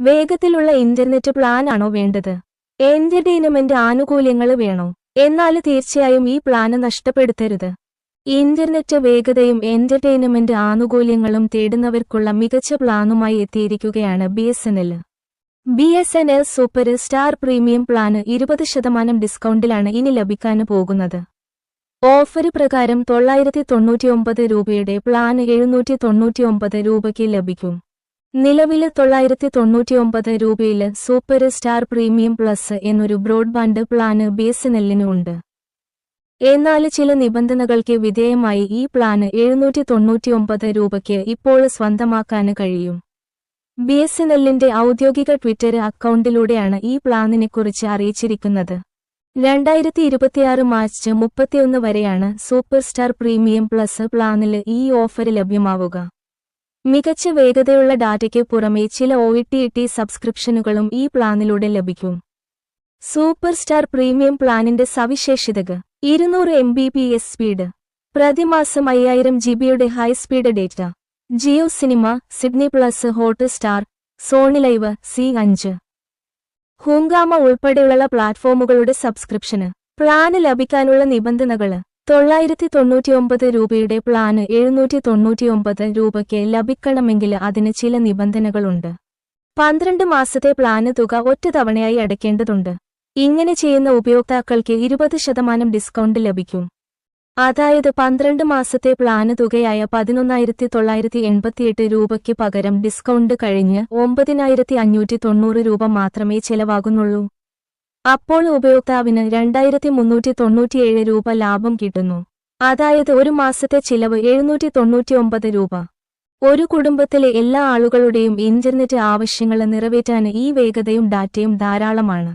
വേഗത്തിലുള്ള internet plan ആണോ വേണ്ടത്? എന്റർടൈൻമെന്റ് ആനുകൂല്യങ്ങൾ വേണോ? എന്നാൽ തീർച്ചയായും ഈ പ്ലാന് നഷ്ടപ്പെടുത്തരുത്. ഇന്റർനെറ്റ് വേഗതയും എന്റർടൈൻമെന്റ് ആനുകൂല്യങ്ങളും തേടുന്നവർക്കുള്ള മികച്ച പ്ലാനുമായി എത്തിയിരിക്കുകയാണ് B S N L. B S N L super star premium plan ഇരുപത് ശതമാനം ഡിസ്കൗണ്ടിലാണ് ഇനി ലഭിക്കാൻ പോകുന്നത്. ഓഫർ പ്രകാരം തൊള്ളായിരത്തി തൊണ്ണൂറ്റിയൊമ്പത് രൂപയുടെ പ്ലാന് എഴുന്നൂറ്റി തൊണ്ണൂറ്റിയൊമ്പത് രൂപയ്ക്ക് ലഭിക്കും. നിലവിൽ തൊള്ളായിരത്തി തൊണ്ണൂറ്റിയൊമ്പത് രൂപയിൽ സൂപ്പർ സ്റ്റാർ പ്രീമിയം പ്ലസ് എന്നൊരു ബ്രോഡ്ബാൻഡ് പ്ലാന് ഉണ്ട്. എന്നാൽ ചില നിബന്ധനകൾക്ക് വിധേയമായി ഈ പ്ലാന് എഴുന്നൂറ്റി തൊണ്ണൂറ്റിയൊമ്പത് രൂപയ്ക്ക് ഇപ്പോൾ സ്വന്തമാക്കാൻ കഴിയും. ബി എസ് എൻ എല്ലിന്റെ ഔദ്യോഗിക ട്വിറ്റർ അക്കൗണ്ടിലൂടെയാണ് ഈ പ്ലാനിനെക്കുറിച്ച് അറിയിച്ചിരിക്കുന്നത്. രണ്ടായിരത്തി ഇരുപത്തിയാറ് മാർച്ച് മുപ്പത്തിയൊന്ന് വരെയാണ് സൂപ്പർ സ്റ്റാർ പ്രീമിയം പ്ലസ് പ്ലാനിൽ ഈ ഓഫർ ലഭ്യമാവുക. മികച്ച വേഗതയുള്ള ഡാറ്റയ്ക്ക് പുറമെ ചില ഒ ടി സബ്സ്ക്രിപ്ഷനുകളും ഈ പ്ലാനിലൂടെ ലഭിക്കും. സൂപ്പർ സ്റ്റാർ പ്രീമിയം പ്ലാനിന്റെ സവിശേഷതകൾ. ഇരുന്നൂറ് M B P S speed. പ്രതിമാസം അയ്യായിരം ജിബിയുടെ high speed data Jio cinema Sydney plus hotstar Sony live Zee അഞ്ച് ഹൂങ്കാമ ഉൾപ്പെടെയുള്ള പ്ലാറ്റ്ഫോമുകളുടെ സബ്സ്ക്രിപ്ഷന് പ്ലാന് ലഭിക്കാനുള്ള നിബന്ധനകൾ. തൊള്ളായിരത്തി തൊണ്ണൂറ്റിയൊമ്പത് രൂപയുടെ പ്ലാന് എഴുന്നൂറ്റി തൊണ്ണൂറ്റിയൊമ്പത് രൂപയ്ക്ക് ലഭിക്കണമെങ്കിൽ അതിന് ചില നിബന്ധനകളുണ്ട്. പന്ത്രണ്ട് മാസത്തെ പ്ലാന് തുക ഒറ്റ തവണയായി അടയ്ക്കേണ്ടതുണ്ട്. ഇങ്ങനെ ചെയ്യുന്ന ഉപയോക്താക്കൾക്ക് ഇരുപത് ശതമാനം ഡിസ്കൗണ്ട് ലഭിക്കും. അതായത് പന്ത്രണ്ട് മാസത്തെ പ്ലാന് തുകയായ പതിനൊന്നായിരത്തി തൊള്ളായിരത്തി എൺപത്തിയെട്ട് രൂപയ്ക്ക് പകരം ഡിസ്കൗണ്ട് കഴിഞ്ഞ് ഒമ്പതിനായിരത്തി അഞ്ഞൂറ്റി തൊണ്ണൂറ് രൂപ മാത്രമേ ചെലവാകുന്നുള്ളൂ. അപ്പോൾ ഉപയോക്താവിന് രണ്ടായിരത്തി മുന്നൂറ്റി തൊണ്ണൂറ്റിയേഴ് രൂപ ലാഭം കിട്ടുന്നു. അതായത് ഒരു മാസത്തെ ചിലവ് എഴുന്നൂറ്റി തൊണ്ണൂറ്റിയൊമ്പത് രൂപ. ഒരു കുടുംബത്തിലെ എല്ലാ ആളുകളുടെയും ഇന്റർനെറ്റ് ആവശ്യങ്ങൾ നിറവേറ്റാൻ ഈ വേഗതയും ഡാറ്റയും ധാരാളമാണ്.